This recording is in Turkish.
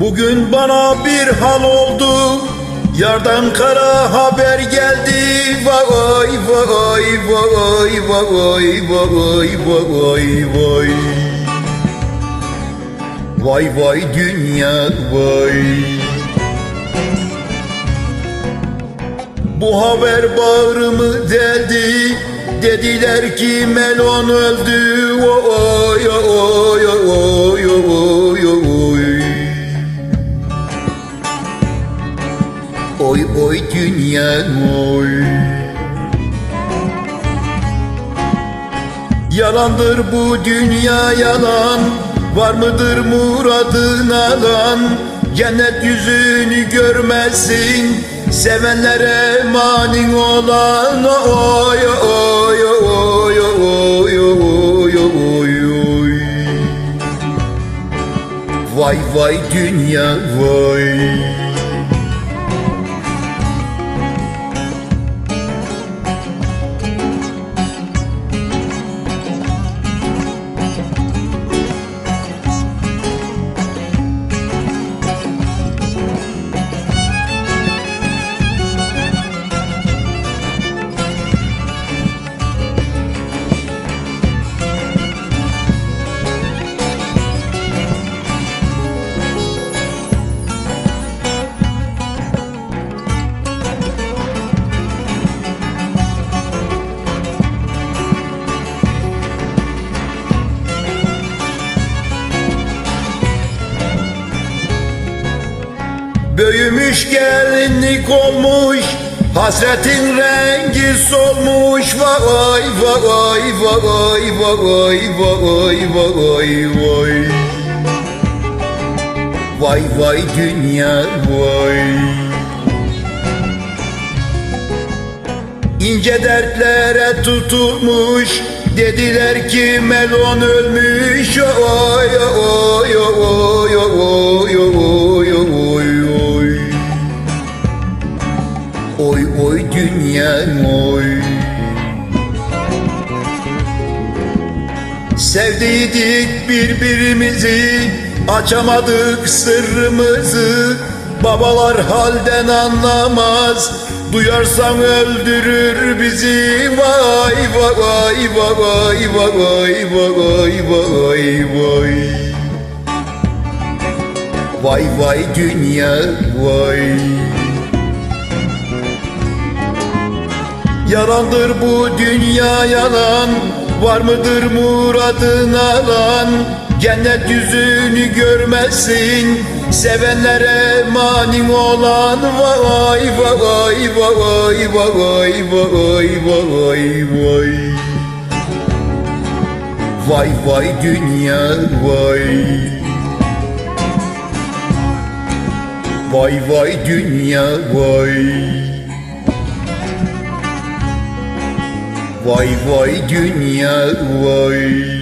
Bugün bana bir hal oldu. Yardan kara haber geldi. Vay vay vay vay vay vay vay Vay. Vay dünya vay. Bu haber bağrımı deldi? Dediler ki Melon öldü. Oy oy oy oy oy Oy oy dünya oy Yalandır bu dünya yalan. Var mıdır muradın alan? Cennet yüzünü görmezsin Sevenlere manin olan Oy oy oy oy oy oy oy. Vay vay dünya vay Büyümüş gelinlik olmuş Hasretin rengi solmuş. Vay vay vay vay vay vay vay Vay. Vay dünya vay. İnce dertlere tutulmuş Dediler ki melon ölmüş. Oy oy oy oy Sevdiydik birbirimizi Açamadık sırrımızı. Babalar halden anlamaz Duyarsan öldürür bizi. Vay vay vay vay vay vay vay vay Vay vay dünya vay. Yalandır bu dünya yalan Var mıdır muradın alan? Cennet yüzünü görmezsin Sevenlere manin olan Vay vay vay vay vay vay vay. Vay vay dünya vay. Vay vay dünya vay Vay vay dünya vay